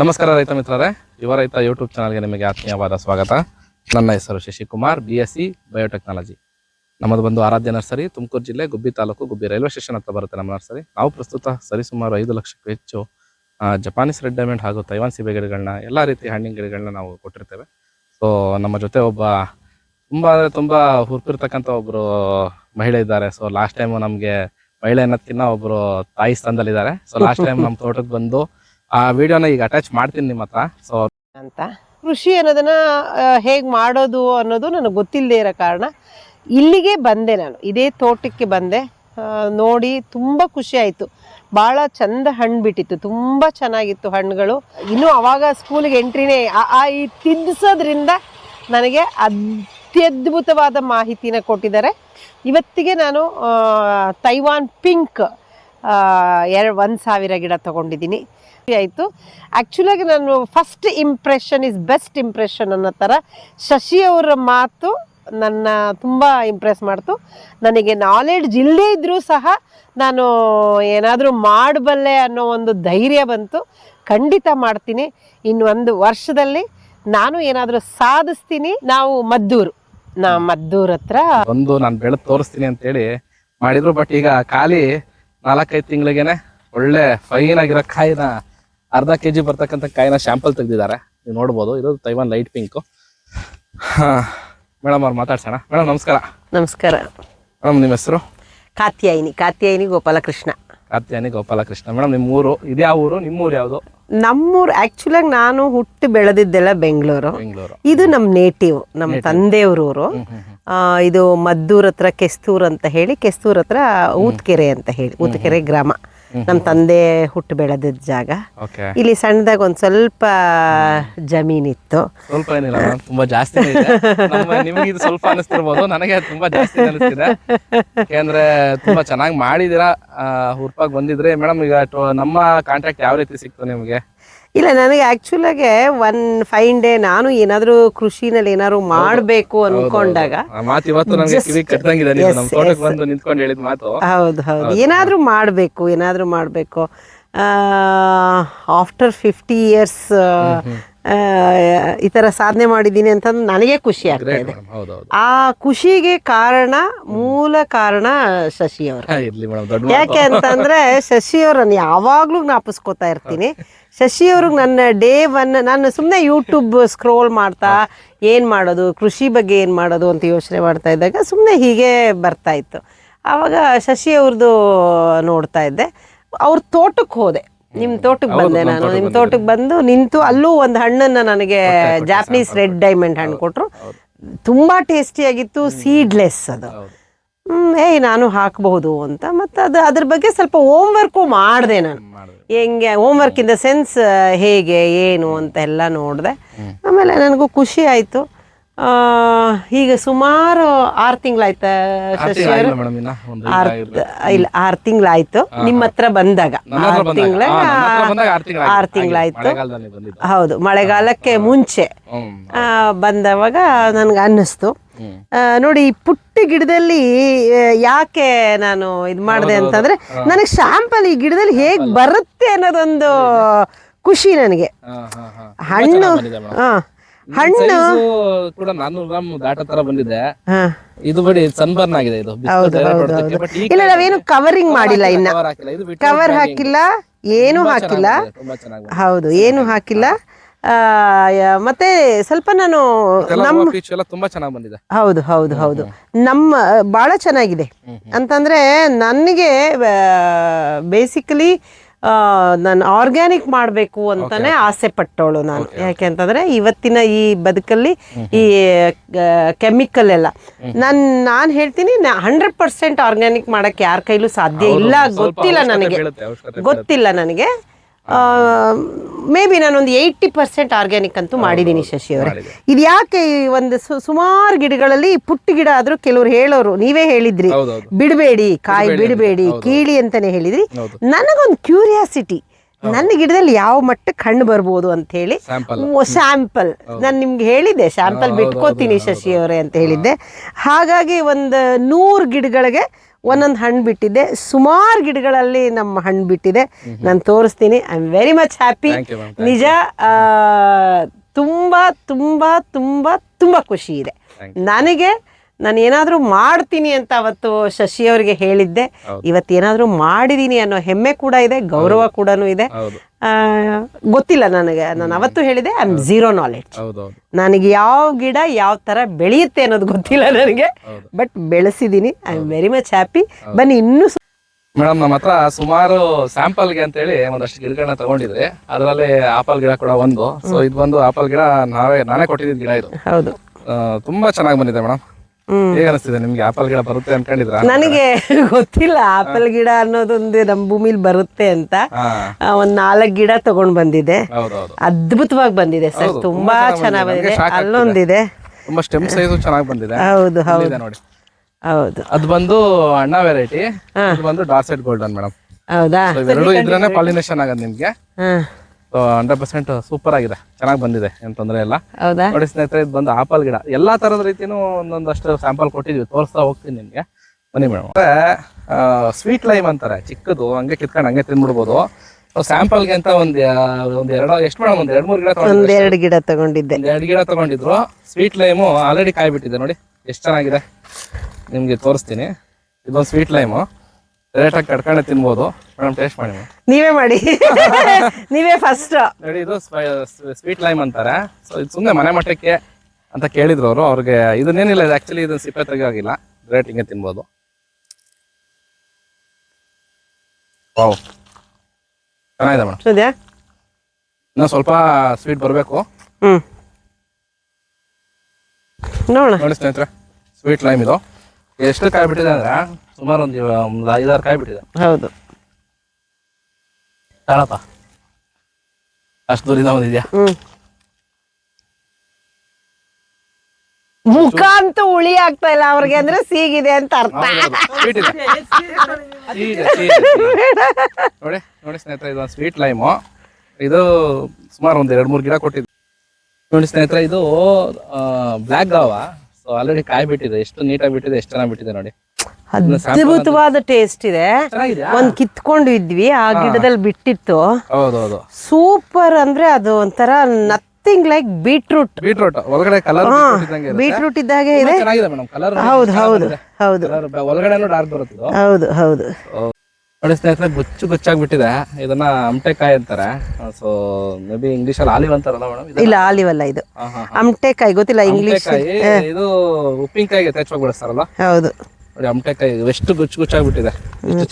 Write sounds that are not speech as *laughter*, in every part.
ನಮಸ್ಕಾರ ರೈತ ಮಿತ್ರರೇ. ಯುವ ರೈತ ಯೂಟ್ಯೂಬ್ ಚಾನಲ್ಗೆ ನಿಮಗೆ ಆತ್ಮೀಯವಾದ ಸ್ವಾಗತ. ನನ್ನ ಹೆಸರು Shashikumar B S C biotechnology ನಮ್ಮದು ಬಂದು ಆರಾಧ್ಯ ನರ್ಸರಿ, ತುಮಕೂರು ಜಿಲ್ಲೆ, ಗುಬ್ಬಿ ತಾಲೂಕು, ಗುಬ್ಬಿ ರೈಲ್ವೆ ಸ್ಟೇಷನ್ ಹತ್ರ ಬರುತ್ತೆ ನಮ್ಮ ನರ್ಸರಿ. ನಾವು ಪ್ರಸ್ತುತ ಸರಿಸುಮಾರು ಐದು ಲಕ್ಷಕ್ಕೂ ಹೆಚ್ಚು ಜಪಾನೀಸ್ ರೆಡ್ ಡೈಮಂಡ್ ಹಾಗೂ ತೈವಾನ್ ಸಿಬೆ ಗಿಡಗಳನ್ನ, ಎಲ್ಲ ರೀತಿ ಹಣ್ಣಿನ ಗಿಡಗಳನ್ನ ನಾವು ಕೊಟ್ಟಿರ್ತೇವೆ. ಸೊ ನಮ್ಮ ಜೊತೆ ಒಬ್ಬ, ತುಂಬ ಅಂದರೆ ತುಂಬ ಹುರ್ಪಿರ್ತಕ್ಕಂಥ ಒಬ್ಬರು ಮಹಿಳೆ ಇದ್ದಾರೆ. ಸೊ ಲಾಸ್ಟ್ ಟೈಮು ನಮಗೆ ಮಹಿಳೆ ಅನ್ನೋದಕ್ಕಿಂತ ಒಬ್ಬರು ತಾಯಿ ಸ್ಥಾನದಲ್ಲಿದ್ದಾರೆ. ಸೊ ಲಾಸ್ಟ್ ಟೈಮ್ ನಮ್ಮ ತೋಟಕ್ಕೆ ಬಂದು ಆ ವಿಡಿಯೋನ ಈಗ ಅಟ್ಯಾಚ್ ಮಾಡ್ತೀನಿ ನಿಮ್ಮ ಹತ್ರ. ಸೊ ಅಂತ. ಕೃಷಿ ಅನ್ನೋದನ್ನ ಹೇಗೆ ಮಾಡೋದು ಅನ್ನೋದು ನನಗೆ ಗೊತ್ತಿಲ್ಲದೆ ಇರೋ ಕಾರಣ ಇಲ್ಲಿಗೆ ಬಂದೆ ನಾನು. ಇದೇ ತೋಟಕ್ಕೆ ಬಂದೆ. ನೋಡಿ ತುಂಬ ಖುಷಿ ಆಯಿತು. ಭಾಳ ಚಂದ ಹಣ್ಣು ಬಿಟ್ಟಿತ್ತು. ತುಂಬ ಚೆನ್ನಾಗಿತ್ತು ಹಣ್ಣುಗಳು. ಇನ್ನೂ ಅವಾಗ ಸ್ಕೂಲಿಗೆ ಎಂಟ್ರಿನೇ, ಆ ಈ ತಿದ್ದಿಸೋದ್ರಿಂದ ನನಗೆ ಅತ್ಯದ್ಭುತವಾದ ಮಾಹಿತಿನ ಕೊಟ್ಟಿದ್ದಾರೆ. ಇವತ್ತಿಗೆ ನಾನು ತೈವಾನ್ ಪಿಂಕ್ ಎರಡು, ಒಂದು ಸಾವಿರ ಗಿಡ ತಗೊಂಡಿದ್ದೀನಿ. ಆಯಿತು. ಆ್ಯಕ್ಚುಲಾಗಿ ನಾನು first impression is best impression ಅನ್ನೋ ಥರ ಶಶಿ ಅವರ ಮಾತು ನನ್ನ ತುಂಬ ಇಂಪ್ರೆಸ್ ಮಾಡ್ತು. ನನಗೆ ನಾಲೆಡ್ಜ್ ಇಲ್ಲದೇ ಇದ್ದರೂ ಸಹ ನಾನು ಏನಾದರೂ ಮಾಡಬಲ್ಲೆ ಅನ್ನೋ ಒಂದು ಧೈರ್ಯ ಬಂತು. ಖಂಡಿತ ಮಾಡ್ತೀನಿ. ಇನ್ನು ಒಂದು ವರ್ಷದಲ್ಲಿ ನಾನು ಏನಾದರೂ ಸಾಧಿಸ್ತೀನಿ. ನಾವು ಮದ್ದೂರು. ನಾ ಮದ್ದೂರ್ ಹತ್ರ ಒಂದು ನಾನು ಬೆಳೆದು ತೋರಿಸ್ತೀನಿ ಅಂತೇಳಿ ಮಾಡಿದ್ರು ಬಟ್ ಈಗ ಖಾಲಿ ನಾಲ್ಕೈದು ತಿಂಗಳಿಗೆನೆ ಒಳ್ಳೆ ಫೈನ್ ಆಗಿರೋ ಕಾಯಿನ ಅರ್ಧ ಕೆ ಜಿ ಬರ್ತಕ್ಕಂಥ ಕಾಯಿನ ಶ್ಯಾಂಪಲ್ ತೆಗೆದಿದ್ದಾರೆ. ನೀವು ನೋಡ್ಬೋದು ಇದು ತೈವಾನ್ ಲೈಟ್ ಪಿಂಕು ಮೇಡಮ್ ಅವ್ರು ಮಾತಾಡ್ಸೋಣ. ಮೇಡಮ್ ನಮಸ್ಕಾರ. ನಮಸ್ಕಾರ. ಮೇಡಮ್ ನಿಮ್ಮ ಹೆಸರು? ಕಾತ್ಯಾಯಿನಿ ಕಾತ್ಯಾಯಿನಿ ಗೋಪಾಲಕೃಷ್ಣ. ಕಾತ್ಯಾಯಿನಿ ಗೋಪಾಲಕೃಷ್ಣ. ಮೇಡಮ್ ನಿಮ್ಮ ಊರು ಇದ್ಯಾವ ಊರು ನಿಮ್ಮ ಊರು ಯಾವುದು? ನಮ್ಮೂರು ಆ್ಯಕ್ಚುಲಾಗಿ ನಾನು ಹುಟ್ಟಿ ಬೆಳೆದಿದ್ದೆಲ್ಲ ಬೆಂಗಳೂರು. ಬೆಂಗಳೂರು. ಇದು ನಮ್ಮ ನೇಟಿವ್ ನಮ್ಮ ತಂದೆಯವ್ರ ಊರು ಇದು ಮದ್ದೂರ್ ಹತ್ರ ಕೆಸ್ತೂರ್ ಅಂತ ಹೇಳಿ ಕೆಸ್ತೂರ್ ಹತ್ರ ಊತ್ಕೆರೆ ಅಂತ ಹೇಳಿ ಊತ್ಕೆರೆ ಗ್ರಾಮ. ನಮ್ಮ ತಂದೆ ಹುಟ್ಟು ಬೆಳೆದಿದ್ದ ಜಾಗ. ಓಕೆ. ಇಲ್ಲಿ ಸಣ್ಣದಾಗ ಒಂದು ಸ್ವಲ್ಪ ಜಮೀನಿತ್ತು. ಸ್ವಲ್ಪ ಏನಿಲ್ಲ ತುಂಬಾ ಜಾಸ್ತಿ ನಿಮಗೆ ಇದು ಸ್ವಲ್ಪ ಅನಿಸ್ತಿರ್ಬೋದು ನನಗೆ ತುಂಬಾ ಜಾಸ್ತಿ ಅನಿಸ್ತಿದೆ. ಯಾಕೆಂದ್ರೆ ತುಂಬಾ ಚೆನ್ನಾಗಿ ಮಾಡಿದೀರಾ ಹುರ್ಪಾಗಿ ಬಂದಿದ್ರೆ ಮೇಡಮ್ ಈಗ ಟೊ- ನಮ್ಮ ಕಾಂಟ್ಯಾಕ್ಟ್ ಯಾವ ರೀತಿ ಸಿಕ್ತು ನಿಮಗೆ? ಇಲ್ಲ ನನಗೆ ಆ್ಯಕ್ಚುಲಾಗೆ ಒನ್ ಫೈನ್ ಡೇ ನಾನು ಏನಾದರೂ ಕೃಷಿನಲ್ಲಿ ಏನಾದ್ರು ಮಾಡಬೇಕು ಅನ್ಕೊಂಡಾಗ ಹೌದು. *laughs* ಹೌದು ಏನಾದರೂ ಮಾಡಬೇಕು ಏನಾದರೂ ಮಾಡಬೇಕು. ಆಫ್ಟರ್ ಫಿಫ್ಟಿ ಇಯರ್ಸ್ ಈ ಥರ ಸಾಧನೆ ಮಾಡಿದ್ದೀನಿ ಅಂತಂದು ನನಗೆ ಖುಷಿ ಆಗ್ತಾ ಇದೆ. ಆ ಖುಷಿಗೆ ಕಾರಣ ಮೂಲ ಕಾರಣ ಶಶಿ ಅವರು ಯಾಕೆ ಅಂತಂದ್ರೆ *laughs* ಶಶಿ ಅವ್ರನ್ನ ಯಾವಾಗ್ಲೂ ಜ್ಞಾಪಿಸ್ಕೋತಾ ಇರ್ತೀನಿ. ಶಶಿ ಅವ್ರಿಗೆ ನನ್ನ ಡೇ ಒನ್ ನಾನು ಸುಮ್ಮನೆ ಯೂಟ್ಯೂಬ್ ಸ್ಕ್ರೋಲ್ ಮಾಡ್ತಾ ಏನು ಮಾಡೋದು ಕೃಷಿ ಬಗ್ಗೆ ಏನು ಮಾಡೋದು ಅಂತ ಯೋಚನೆ ಮಾಡ್ತಾ ಇದ್ದಾಗ ಸುಮ್ಮನೆ ಹೀಗೆ ಬರ್ತಾ ಇತ್ತು. ಆವಾಗ ಶಶಿ ಅವ್ರದ್ದು ನೋಡ್ತಾ ಇದ್ದೆ. ಅವ್ರ ತೋಟಕ್ಕೆ ಹೋದೆ. ನಿಮ್ಮ ತೋಟಕ್ಕೆ ಬಂದೆ ನಾನು. ನಿಮ್ಮ ತೋಟಕ್ಕೆ ಬಂದು ನಿಂತು ಅಲ್ಲೂ ಒಂದು ಹಣ್ಣನ್ನು ನನಗೆ ಜಾಪನೀಸ್ ರೆಡ್ ಡೈಮಂಡ್ ಹಣ್ಣು ಕೊಟ್ಟರು ತುಂಬ ಟೇಸ್ಟಿಯಾಗಿತ್ತು ಸೀಡ್ಲೆಸ್ ಅದು. ಏಯ್ ನಾನು ಹಾಕಬಹುದು ಅಂತ. ಮತ್ತು ಅದು ಅದ್ರ ಬಗ್ಗೆ ಸ್ವಲ್ಪ ಹೋಮ್ ವರ್ಕು ಮಾಡಿದೆ ನಾನು. ಹೆಂಗೆ ಹೋಮ್ ವರ್ಕ್ ಇನ್ ಸೆನ್ಸ್ ಹೇಗೆ ಏನು ಅಂತ ಎಲ್ಲ ನೋಡಿದೆ. ಆಮೇಲೆ ನನಗೂ ಖುಷಿ ಆಯಿತು. ಈಗ ಸುಮಾರು ಆರು ತಿಂಗಳಾಯ್ತಾ ಇಲ್ಲ ಆರು ತಿಂಗಳಾಯ್ತು ನಿಮ್ಮ ಹತ್ರ ಬಂದಾಗ. ಆರು ತಿಂಗಳ ಆರು ತಿಂಗಳಾಯ್ತು. ಹೌದು ಮಳೆಗಾಲಕ್ಕೆ ಮುಂಚೆ ಬಂದವಾಗ ನನಗೆ ಅನ್ನಿಸ್ತು. ನೋಡಿ ಈ ಪುಟ್ಟ ಗಿಡದಲ್ಲಿ ಯಾಕೆ ನಾನು ಇದು ಮಾಡಿದೆ ಅಂತಂದ್ರೆ ನನಗೆ ಶಾಂಪಲ್ ಈ ಗಿಡದಲ್ಲಿ ಹೇಗ್ ಬರುತ್ತೆ ಅನ್ನೋದೊಂದು ಖುಷಿ ನನಗೆ. ಹಣ್ಣು ಹಣ್ಣು ಕೂಡ ನಾನ್ನೂರು ಗ್ರಾಮ್ ದಾಟ ತರ ಬಂದಿದೆ. ಇದು ಬಿಡಿ ಸನ್ಬರ್ನ್ ಆಗಿದೆ ಇದು. ಇಲ್ಲ ನಾವೇನು ಕವರಿಂಗ್ ಮಾಡಿಲ್ಲ ಇನ್ನ. ಕವರ್ ಹಾಕಿಲ್ಲ. ಏನು ಹಾಕಿಲ್ಲ. ಹೌದು ಏನು ಹಾಕಿಲ್ಲ. ಮತ್ತೆ ಸ್ವಲ್ಪ ನಾನು ನಮ್ಮ ತುಂಬಾ ಚೆನ್ನಾಗಿ ಬಂದಿದೆ. ಹೌದು ಹೌದು ಹೌದು. ನಮ್ಮ ಬಹಳ ಚೆನ್ನಾಗಿದೆ. ಅಂತಂದ್ರೆ ನನಗೆ ಬೇಸಿಕಲಿ ನಾನು ಆರ್ಗ್ಯಾನಿಕ್ ಮಾಡಬೇಕು ಅಂತಾನೆ ಆಸೆ ಪಟ್ಟವಳು ನಾನು. ಯಾಕೆ ಅಂತಂದ್ರೆ ಇವತ್ತಿನ ಈ ಬದುಕಲ್ಲಿ ಈ ಕೆಮಿಕಲ್ ಎಲ್ಲ. ನಾನು ನಾನು ಹೇಳ್ತೀನಿ ಹಂಡ್ರೆಡ್ ಪರ್ಸೆಂಟ್ ಆರ್ಗ್ಯಾನಿಕ್ ಮಾಡಕ್ಕೆ ಯಾರ ಕೈಲೂ ಸಾಧ್ಯ ಇಲ್ಲ ಗೊತ್ತಿಲ್ಲ ನನಗೆ. ಗೊತ್ತಿಲ್ಲ ನನಗೆ. ಮೇ ಬಿ ನಾನೊಂದು ಏಯ್ಟಿ ಪರ್ಸೆಂಟ್ ಆರ್ಗ್ಯಾನಿಕ್ ಅಂತೂ ಮಾಡಿದ್ದೀನಿ ಶಶಿ ಅವರೇ. ಇದು ಯಾಕೆ ಈ ಒಂದು ಸುಮಾರು ಗಿಡಗಳಲ್ಲಿ ಪುಟ್ಟ ಗಿಡ ಆದ್ರೂ ಕೆಲವ್ರು ಹೇಳೋರು ನೀವೇ ಹೇಳಿದ್ರಿ. ಬಿಡಬೇಡಿ ಕಾಯಿ ಬಿಡಬೇಡಿ ಕೀಳಿ ಅಂತಾನೆ ಹೇಳಿದ್ರಿ. ನನಗೊಂದು ಕ್ಯೂರಿಯಾಸಿಟಿ ನನ್ನ ಗಿಡದಲ್ಲಿ ಯಾವ ಮಟ್ಟಕ್ಕೆ ಹಣ್ಣು ಬರ್ಬೋದು ಅಂತ ಹೇಳಿ ಸ್ಯಾಂಪಲ್ ನಾನು ನಿಮ್ಗೆ ಹೇಳಿದ್ದೆ ಸ್ಯಾಂಪಲ್ ಬಿಟ್ಕೋತೀನಿ ಶಶಿ ಅವರೇ ಅಂತ ಹೇಳಿದ್ದೆ. ಹಾಗಾಗಿ ಒಂದು ನೂರು ಗಿಡಗಳಿಗೆ ಒಂದೊಂದು ಹಣ್ಣು ಬಿಟ್ಟಿದ್ದೆ ಸುಮಾರು ಗಿಡಗಳಲ್ಲಿ ನಮ್ಮ ಹಣ್ಣು ಬಿಟ್ಟಿದೆ. ನಾನು ತೋರಿಸ್ತೀನಿ. I am very much happy ನಿಜ ತುಂಬ ತುಂಬ ತುಂಬ ತುಂಬ ಖುಷಿ ಇದೆ. ನನಗೆ ನಾನು ಏನಾದರೂ ಮಾಡ್ತೀನಿ ಅಂತ ಅವತ್ತು ಶಶಿಯವರಿಗೆ ಹೇಳಿದ್ದೆ. ಇವತ್ತೇನಾದರೂ ಇವತ್ತು ಏನಾದರೂ ಮಾಡಿದ್ದೀನಿ ಅನ್ನೋ ಹೆಮ್ಮೆ ಕೂಡ ಇದೆ ಗೌರವ ಕೂಡ ಇದೆ. ಗೊತ್ತಿಲ್ಲ ನನಗೆ ನಾನು ಅವತ್ತು ಹೇಳಿದೆ ಐ ಆಮ್ ಝೀರೋ ನಾಲೆಡ್ಜ್ ನನಗೆ ಯಾವ ಗಿಡ ಯಾವ ಥರ ಬೆಳೆಯುತ್ತೆ ಅನ್ನೋದು ಗೊತ್ತಿಲ್ಲ ನನಗೆ. But ಬೆಳೆಸಿದ್ದೀನಿ I am very much happy ಬನ್ನಿ ಇನ್ನೂ ಮೇಡಮ್ ನಮ್ಮ ಹತ್ರ ಸುಮಾರು ಸ್ಯಾಂಪಲ್ಗೆ ಅಂತೇಳಿ ಒಂದಷ್ಟು ಗಿಡಗಳನ್ನ ತಗೊಂಡಿದ್ರೆ ಅದರಲ್ಲಿ ಆಪಲ್ ಗಿಡ ಕೂಡ ಒಂದು. ಸೊ ಇದು ಬಂದು ಆಪಲ್ ಗಿಡ ನಾವೇ ನಾನೇ ಕೊಟ್ಟಿದ್ದ ಗಿಡ ಇದು. ಹೌದು. ತುಂಬಾ ಚೆನ್ನಾಗಿ ಬಂದಿದೆ ಮೇಡಮ್. ಹೇಗೆ ಅನಿಸ್ತಿದೆ? ನಿಮ್ಗೆ ಆಪಲ್ ಗಿಡ ಬರುತ್ತೆ ಅನ್ಕೊಂಡಿದ್ರ ನನಗೆ ಗೊತ್ತಿಲ್ಲ. ಆಪಲ್ ಗಿಡ ಅನ್ನೋದೊಂದು ನಮ್ಮ ಭೂಮಿಲಿ ಬರುತ್ತೆ ಅಂತ. ಒಂದ್ ನಾಲ್ಕು ಗಿಡ ತಗೊಂಡ್ ಬಂದಿದೆ. ಅದ್ಭುತವಾಗಿ ಬಂದಿದೆ ಸರ್. ತುಂಬಾ ಚೆನ್ನಾಗ್ ಬಂದಿದೆ. ಅಲ್ಲೊಂದಿದೆ. ತುಂಬಾ ಸ್ಟೆಮ್ ಸೈಜ್ ಚೆನ್ನಾಗಿ ಬಂದಿದೆ. ಹೌದು ಹೌದು. ನೋಡಿ. ಹೌದು. ಅದು ಬಂದು ಅಣ್ಣ ವೆರೈಟಿ ಬಂದು ಡಾರ್ಸೆಟ್ ಗೋಲ್ಡನ್ ಮೇಡಮ್ ಹೌದಾ? ಇದ್ರೇನೆ ಪಾಲಿನೇಷನ್ ಆಗೋದು ನಿಮ್ಗೆ. ಹಂಡ್ರೆಡ್ ಪರ್ಸೆಂಟ್ ಸೂಪರ್ ಆಗಿದೆ. ಚೆನ್ನಾಗಿ ಬಂದಿದೆ ಏನ್ ತೊಂದರೆ ಇಲ್ಲ. ಹೌದಾ? ನೋಡಿ ಸ್ನೇಹಿತರೆ ಇದು ಬಂದು ಆಪಲ್ ಗಿಡ. ಎಲ್ಲಾ ತರದ ರೀತಿನೂ ಒಂದೊಂದಷ್ಟು ಸ್ಯಾಂಪಲ್ ಕೊಟ್ಟಿದ್ವಿ. ತೋರಿಸ್ತಾ ಹೋಗ್ತೀನಿ ನಿಮ್ಗೆ. ಬನ್ನಿ ಮೇಡಮ್. ಸ್ವೀಟ್ ಲೈಮ್ ಅಂತಾರೆ. ಚಿಕ್ಕದು ಹಂಗೆ ಕಿತ್ಕೊಂಡು ಹಂಗೆ ತಿನ್ಬಿಡ್ಬೋದು. ಸ್ಯಾಂಪಲ್ಗೆ ಅಂತ ಒಂದ್ ಒಂದ್ ಎರಡು ಎಷ್ಟು ಮೇಡಮ್? ಒಂದ್ ಎರಡ್ ಮೂರು ಗಿಡ ಎರಡು ಗಿಡ ತಗೊಂಡಿದ್ದೆ. ಎರಡು ಗಿಡ ತಗೊಂಡಿದ್ರು. ಸ್ವೀಟ್ ಲೈಮು ಆಲ್ರೆಡಿ ಕಾಯಿ ಬಿಟ್ಟಿದೆ ನೋಡಿ. ಎಷ್ಟು ಚೆನ್ನಾಗಿದೆ. ನಿಮ್ಗೆ ತೋರಿಸ್ತೀನಿ. ಇದೊಂದು ಸ್ವೀಟ್ ಲೈಮು ಡೈರೆಕ್ಟಾಗಿ ಕಟ್ಕೊಂಡೆ ತಿನ್ಬೋದು. ಮೇಡಮ್ ಟೇಸ್ಟ್ ಮಾಡಿ ನೀವೇ ಮಾಡಿ. *laughs* ನೀವೇ ಫಸ್ಟ್ ನೋಡಿ ಇದು ಸ್ವೀಟ್ ಲೈಮ್ ಅಂತಾರೆ. ಸೊ ಇದು ಸುಮ್ಮನೆ ಮನೆ ಮಟ್ಟಕ್ಕೆ ಅಂತ ಕೇಳಿದ್ರು ಅವರು. ಅವ್ರಿಗೆ ಇದನ್ನೇನಿಲ್ಲ ಇದು ಆಕ್ಚುಲಿ ಇದನ್ನ ಸಿಪ್ಪೆ ತೆಗಿಯೋಗಿಲ್ಲ ರೇಟ್ ಹಿಂಗೆ ತಿನ್ಬೋದು. ವಾವ್ ಚೆನ್ನಾಗಿದೆ ಮೇಡಮ್. ಸದ್ಯಾ ಇನ್ನು ಸ್ವಲ್ಪ ಸ್ವೀಟ್ ಬರಬೇಕು. ಹ್ಮ್. ನೋಡೋಣ. ನೋಡಿ ಸ್ನೇಹಿತರೆ ಸ್ವೀಟ್ ಲೈಮ್ ಇದು. ಎಷ್ಟು ಕಾಯಿ ಬಿಟ್ಟಿದೆ ಅಂದ್ರೆ ಸುಮಾರು ಒಂದು ಒಂದು ಐದಾರು ಕಾಯಿ ಬಿಟ್ಟಿದೆ ಹೌದು. ಅಷ್ಟು ದೂರಿಂದ ಬಂದಿದ್ಯಾ? ಹ್ಮ್. ಮುಖ ಅಂತೂ ಉಳಿ ಆಗ್ತಾ ಇಲ್ಲ ಅವ್ರಿಗೆ ಅಂದ್ರೆ ಸೀಗಿದೆ ಅಂತ ಅರ್ಥ. ನೋಡಿ ನೋಡಿ ಸ್ನೇಹಿತರೆ ಇದು ಸ್ವೀಟ್ ಲೈಮು ಇದು ಸುಮಾರು ಒಂದು ಎರಡು ಮೂರು ಗಿಡ ಕೊಟ್ಟಿದ್ದು. ನೋಡಿ ಸ್ನೇಹಿತರೆ ಇದು ಬ್ಲ್ಯಾಕ್ ಗಾವ ಸೊ ಆಲ್ರೆಡಿ ಕಾಯಿ ಬಿಟ್ಟಿದೆ ಎಷ್ಟು ನೀಟಾಗಿ ಬಿಟ್ಟಿದೆ ಎಷ್ಟು ಚೆನ್ನಾಗಿ ಬಿಟ್ಟಿದೆ ನೋಡಿ. ಅದ್ಭುತವಾದ ಟೇಸ್ಟ್ ಇದೆ. ಒಂದ್ ಕಿತ್ಕೊಂಡು ಇದ್ವಿ ಆ ಗಿಡದಲ್ಲಿ ಬಿಟ್ಟಿತ್ತು. ಸೂಪರ್ ಅಂದ್ರೆ ಅದು ಒಂಥರ ನಥಿಂಗ್ ಲೈಕ್ ಬೀಟ್ರೂಟ್ ಬೀಟ್ರೂಟ್ ಒಳಗಡೆ ಕಲರ್ ಇದ್ದಂಗೆ ಬೀಟ್ರೂಟ್ ಇದ್ದಾಗೆ ಇದೆ. ಹೌದು ಹೌದು ಹೌದು. ಒಳಗಡೆನೂ ಡಾರ್ಕ್ ಬರುತ್ತೆ ಹೌದು ಹೌದು. ನೋಡಿ ಸ್ನೇಹಿತರೆ ಗುಚ್ಚು ಗುಚ್ಚಾಗಿ ಬಿಟ್ಟಿದೆ ಇದನ್ನ ಅಮಟೆಕಾಯಿ ಅಂತಾರೆ. ಸೊ ಮೇಬಿ ಇಂಗ್ಲಿಷ್ ಅಲ್ಲಿ ಆಲಿವ್ ಅಂತಾರಲ್ಲ ಮೇಡಮ್ ಇಲ್ಲ ಆಲಿವಲ್ಲ ಇದು. ಅಮಟೆಕಾಯಿ ಗೊತ್ತಿಲ್ಲ ಇಂಗ್ಲಿಷ್ ಇದು ಉಪ್ಪಿನಕಾಯಿಗೆ ಯಥೇಚ್ಛವಾಗಿ ಬಳಸ್ತಾರಲ್ಲ ಹೌದು. ನೋಡಿ ಅಮಟೆಕಾಯಿ ಎಷ್ಟು ಗುಚ್ಚು ಗುಚ್ಚಾಗ್ಬಿಟ್ಟಿದೆ.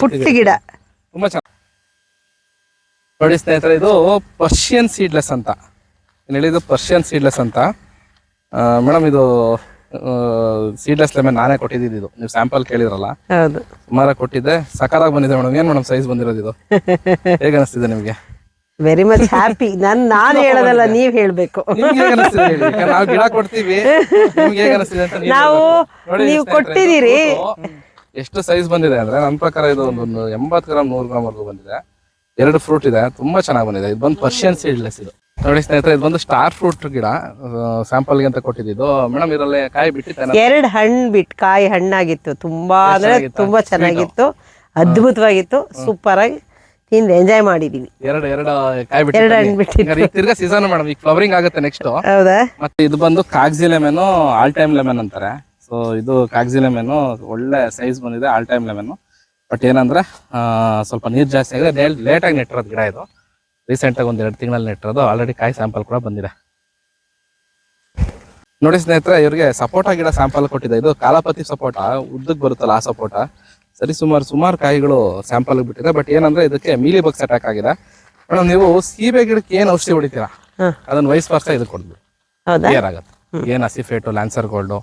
ಪುಟ್ಟ ಗಿಡ. ತುಂಬಾ ಚೆನ್ನಾಗಿ ನೋಡಿ ಸ್ನೇಹಿತರೆ ಇದು ಪರ್ಷಿಯನ್ ಸೀಡ್ಲೆಸ್ ಅಂತ. ಏನು ಹೇಳಿದ್ದು ಪರ್ಷಿಯನ್ ಸೀಡ್ಲೆಸ್ ಅಂತ. ಮೇಡಮ್ ಇದು ಸೀಡ್ಲೆಸ್ ಲೆಮನ್ ನಾನೇ ಕೊಟ್ಟಿದ್ದು ಇದು. ನೀವು ಸ್ಯಾಂಪಲ್ ಕೇಳಿದ್ರಲ್ಲ. ಹೌದು. ಸುಮಾರ ಕೊಟ್ಟಿದ್ದೆ. ಸಕಾಲಾಗಿ ಬಂದಿದೆ ಮೇಡಮ್. ಏನ್ ಮೇಡಮ್ ಸೈಜ್ ಬಂದಿರೋದು ಇದು? *laughs* ಹೇಗೆ ಅನಿಸ್ತಿದೆ ನಿಮಗೆ? ವೆರಿ ಮಚ್ ಹ್ಯಾಪಿ ನನ್ ನಾನ್ ಹೇಳೋದಲ್ಲ ನೀವ್ ಹೇಳ್ಬೇಕು. ನಾವು ಗಿಡ ಕೊಡ್ತೀವಿ. ನೀವು ಕೊಟ್ಟಿದ್ದೀರಿ. ಎಷ್ಟು ಸೈಜ್ ಬಂದಿದೆ ಅಂದ್ರೆ ನನ್ನ ಪ್ರಕಾರ ಇದು ಒಂದು ಒಂದು ಎಂಬತ್ತು ಗ್ರಾಮ್ ನೂರು ಗ್ರಾಮ್ ವರ್ಗು ಬಂದಿದೆ. ಎರಡು ಫ್ರೂಟ್ ಇದೆ ತುಂಬಾ ಚೆನ್ನಾಗಿ ಬಂದಿದೆ. ಇದು ಬಂದು ಪರ್ಷಿಯನ್ ಸೀಡ್ಲೆಸ್ ಇದು. ನೋಡಿ ಸ್ನೇಹಿತರೆ ಇದು ಬಂದು ಸ್ಟಾರ್ ಫ್ರೂಟ್ ಗಿಡ ಸ್ಯಾಂಪಲ್ ಅಂತ ಕೊಟ್ಟಿದ್ದು. ಮೇಡಮ್ ಇದರಲ್ಲಿ ಕಾಯಿ ಬಿಟ್ಟಿತ್ತು ಎರಡು ಹಣ್ಣು ಬಿಟ್ಟು ಕಾಯಿ ಹಣ್ಣಾಗಿತ್ತು. ತುಂಬಾ ಅಂದ್ರೆ ತುಂಬಾ ಚೆನ್ನಾಗಿತ್ತು. ಅದ್ಭುತವಾಗಿತ್ತು. ಸೂಪರ್ ಆಗಿ ತಿಂದು ಎಂಜಾಯ್ ಮಾಡಿದೀವಿ. ಎರಡು ಎರಡು ಕಾಯಿ ಎರಡು ಹಣ್ಣು ತಿರ್ಗಾ ಸೀಸನ್ ಮೇಡಮ್ ಈಗ ಫ್ಲವರಿಂಗ್ ಆಗುತ್ತೆ ನೆಕ್ಸ್ಟ್ ಹೌದಾ? ಮತ್ತೆ ಇದು ಬಂದು Kagzi lemon all time lemon ಅಂತಾರೆ. ಸೊ ಇದು ಕಾಗ್ಜಿ ಲೆಮನ್ ಒಳ್ಳೆ ಸೈಜ್ ಬಂದಿದೆ ಆಲ್ ಟೈಮ್ ಲೆಮನ್ ಬಟ್ ಏನಂದ್ರೆ ಆ, ಸ್ವಲ್ಪ ನೀರು ಜಾಸ್ತಿ ಆಗಿದೆ. ಲೇಟ್ ಆಗಿ ನೆಟ್ಟಿರೋದು ಗಿಡ ಇದು. ರೀಸೆಂಟ್ ಆಗಿ ಒಂದ್ ಎರಡು ತಿಂಗಳಲ್ಲಿ ನೆಟ್ಟಿರೋದು. ಆಲ್ರೆಡಿ ಕಾಯಿ ಸ್ಯಾಂಪಲ್ ಕೂಡ ಬಂದಿದೆ. ನೋಡಿ ಸ್ನೇಹಿತರೆ ಇವರಿಗೆ ಸಪೋಟ ಗಿಡ ಸ್ಯಾಂಪಲ್ ಕೊಟ್ಟಿದೆ ಇದು ಕಾಲಾಪತಿ ಸಪೋಟ ಉದ್ದಕ್ಕೆ ಬರುತ್ತಲ್ಲ ಆ ಸಪೋಟ ಸರಿ ಸುಮಾರು ಸುಮಾರು ಕಾಯಿಗಳು ಸ್ಯಾಂಪಲ್ ಬಿಟ್ಟಿದೆ ಬಟ್ ಏನಂದ್ರೆ ಇದಕ್ಕೆ ಮೀಲಿ ಬಗ್ಸ್ ಅಟ್ಯಾಕ್ ಆಗಿದೆ. ಮೇಡಮ್ ನೀವು ಸೀಬೆ ಗಿಡಕ್ಕೆ ಏನ್ ಔಷಧಿ ಹೊಡಿತೀರಾ. ಅದನ್ನ ವಯಸ್ ವರ್ಷ ಇದಕ್ಕೆ ಕ್ಲಿಯರ್ ಆಗುತ್ತೆ. ಏನ್ ಅಸಿಫೇಟು ಲ್ಯಾನ್ಸರ್ ಗೋಲ್ಡ್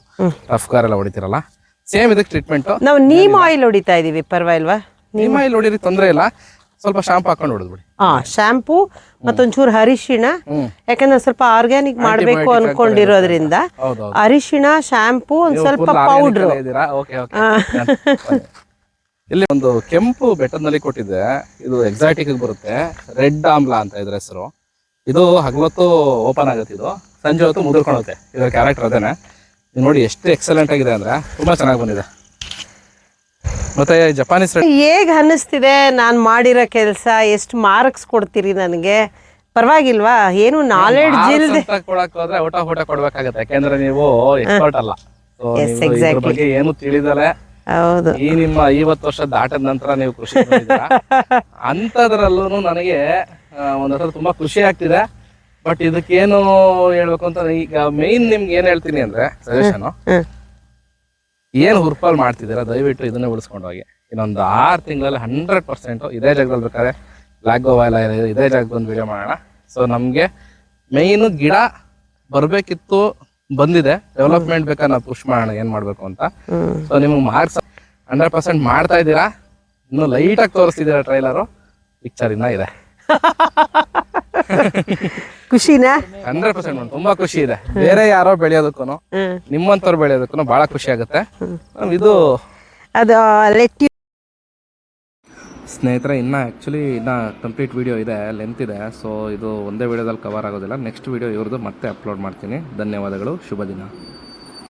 ರಫ್ ಕಾರ್ ಎಲ್ಲ ಹೊಡಿತೀರಲ್ಲ? ಸೇಮ್ ಇದಕ್ಕೆ ಟ್ರೀಟ್ಮೆಂಟ್ ನಾವು ನೀಮ್ ಆಯಿಲ್ ಹೊಡಿತಾ ಇದೀವಿ ಪರವಾಗಿಲ್ವಾ? ನೀಮ್ ಆಯಿಲ್ ಹೊಡಿರಿ ತೊಂದರೆ ಇಲ್ಲ. ಸ್ವಲ್ಪ ಶಾಂಪು ಹಾಕೊಂಡು ಹೊಡೆದ್ಬಿಡಿ. ಹಾ ಶಾಂಪು ಮತ್ತೊಂಚೂರು ಅರಿಶಿಣ. ಹ್ಮ್. ಯಾಕಂದ್ರೆ ಸ್ವಲ್ಪ ಆರ್ಗ್ಯಾನಿಕ್ ಮಾಡ್ಬೇಕು ಅನ್ಕೊಂಡಿರೋದ್ರಿಂದ. ಹರಿಶಿಣ ಅರಿಶಿಣ ಶಾಂಪೂ ಒಂದ್ ಸ್ವಲ್ಪ ಪೌಡರ್ *laughs* ಇಲ್ಲಿ ಒಂದು ಕೆಂಪು ಬೆಟ್ಟದಲ್ಲಿ ಕೊಟ್ಟಿದೆ. ಇದು ಎಕ್ಸಾಟಿಕ್ ಬರುತ್ತೆ. ರೆಡ್ ಆಮ್ಲ ಅಂತ ಇದ್ರ ಹೆಸರು. ಇದು ಹಗಲೊತ್ತು ಓಪನ್ ಆಗುತ್ತೆ ಇದು. ಸಂಜೆ ಹೊತ್ತು ಮುದುರ್ಕೊಳುತ್ತೆ. ಇದರ ಕ್ಯಾರೆಕ್ಟರ್ ಅದೇನೆ. ನೋಡಿ ಎಷ್ಟು ಎಕ್ಸಲೆಂಟ್ ಆಗಿದೆ ಅಂದ್ರೆ ತುಂಬಾ ಚೆನ್ನಾಗಿ ಬಂದಿದೆ. ಮತ್ತೆ ಜಪಾನೀಸ್ ಹೇಗ್ ಅನ್ನಿಸ್ತಿದೆ? ನಾನು ಮಾಡಿರೋ ಕೆಲಸ ಎಷ್ಟು ಮಾರ್ಕ್ಸ್ ಕೊಡ್ತೀರಿ ನನಗೆ? ಪರವಾಗಿಲ್ವಾ? ಏನು ನಾಲೆಡ್ಜ್ ಇಲ್ಲದೆ ಕೊಡಕ್ ಹೋದ್ರೆ ಊಟ ಊಟ ಕೊಡ್ಬೇಕಾಗತ್ತೆ. ಯಾಕೆಂದ್ರೆ ನೀವು ಎಕ್ಸ್ಪರ್ಟ್ ಅಲ್ಲ. ಬಗ್ಗೆ ಏನು ತಿಳಿದಲೆ ಹೌದು. ಈ ನಿಮ್ಮ ಐವತ್ತು ವರ್ಷ ದಾಟದ ನಂತರ ನೀವು ಕೃಷಿ *laughs* ಅಂತದ್ರಲ್ಲೂ ನನಗೆ ಒಂದ್ ಹತ್ರ ತುಂಬಾ ಖುಷಿ ಆಗ್ತಿದೆ. ಬಟ್ ಇದಕ್ಕೇನು ಹೇಳ್ಬೇಕು ಅಂತ ಈಗ ಮೇನ್ ನಿಮ್ಗೆ ಏನ್ ಹೇಳ್ತೀನಿ ಅಂದ್ರೆ ಸಜೆಷನ್. ಏನ್ ಹುರ್ಪಾಲ್ ಮಾಡ್ತಿದ್ದೀರಾ? ದಯವಿಟ್ಟು ಇದನ್ನೇ ಉಳಿಸ್ಕೊಂಡು ಹೋಗಿ. ಇನ್ನೊಂದು ಆರು ತಿಂಗಳಲ್ಲಿ ಹಂಡ್ರೆಡ್ ಪರ್ಸೆಂಟ್ ಇದೇ ಜಾಗದಲ್ಲಿ ಬೇಕಾದ್ರೆ ಬ್ಲ್ಯಾಕ್ ಗೋವಾ ಎಲ್ಲ ಇದೆ, ಇದೇ ಜಾಗದ ಒಂದು ವಿಡಿಯೋ ಮಾಡೋಣ. ಸೊ ನಮ್ಗೆ ಮೇಯ್ನು ಗಿಡ ಬರ್ಬೇಕಿತ್ತು. ಬಂದಿದೆ. ಡೆವಲಪ್ಮೆಂಟ್ ಬೇಕಾದ್ರೆ ನಾವು ಪುಷ್ ಮಾಡೋಣ ಏನ್ ಮಾಡ್ಬೇಕು ಅಂತ. ಸೊ ನಿಮ್ಗೆ ಮಾರ್ಕ್ಸ್ ಹಂಡ್ರೆಡ್ ಪರ್ಸೆಂಟ್ ಮಾಡ್ತಾ ಇದ್ದೀರಾ? ಇನ್ನು ಲೈಟ್ ಆಗಿ ತೋರಿಸ್ತಿದ್ದೀರಾ ಟ್ರೈಲರು ಪಿಕ್ಚರ್ ಇನ್ನ ಇದೆ. *laughs* ಖುಷಿನಾ? ಹಂಡ್ರೆಡ್ ಪರ್ಸೆಂಟ್ ತುಂಬಾ ಖುಷಿ ಇದೆ. ಬೇರೆ ಯಾರೋ ಬೆಳೆಯೋದಕ್ಕೂ ನಿಮ್ಮಂತವ್ರು ಬೆಳೆಯೋದಕ್ಕೂ ಬಹಳ ಖುಷಿ ಆಗುತ್ತೆ. ಇದು ಅದು ಸ್ನೇಹಿತರೆ, ಇನ್ನೂ ಆ್ಯಕ್ಚುಲಿ ಇನ್ನೂ ಕಂಪ್ಲೀಟ್ ವೀಡಿಯೋ ಇದೆ ಲೆಂತ್ ಇದೆ. ಸೊ ಇದು ಒಂದೇ ವೀಡಿಯೋದಲ್ಲಿ ಕವರ್ ಆಗೋದಿಲ್ಲ. ನೆಕ್ಸ್ಟ್ ವೀಡಿಯೋ ಇವ್ರದ್ದು ಮತ್ತೆ ಅಪ್ಲೋಡ್ ಮಾಡ್ತೀನಿ. ಧನ್ಯವಾದಗಳು. ಶುಭ ದಿನ.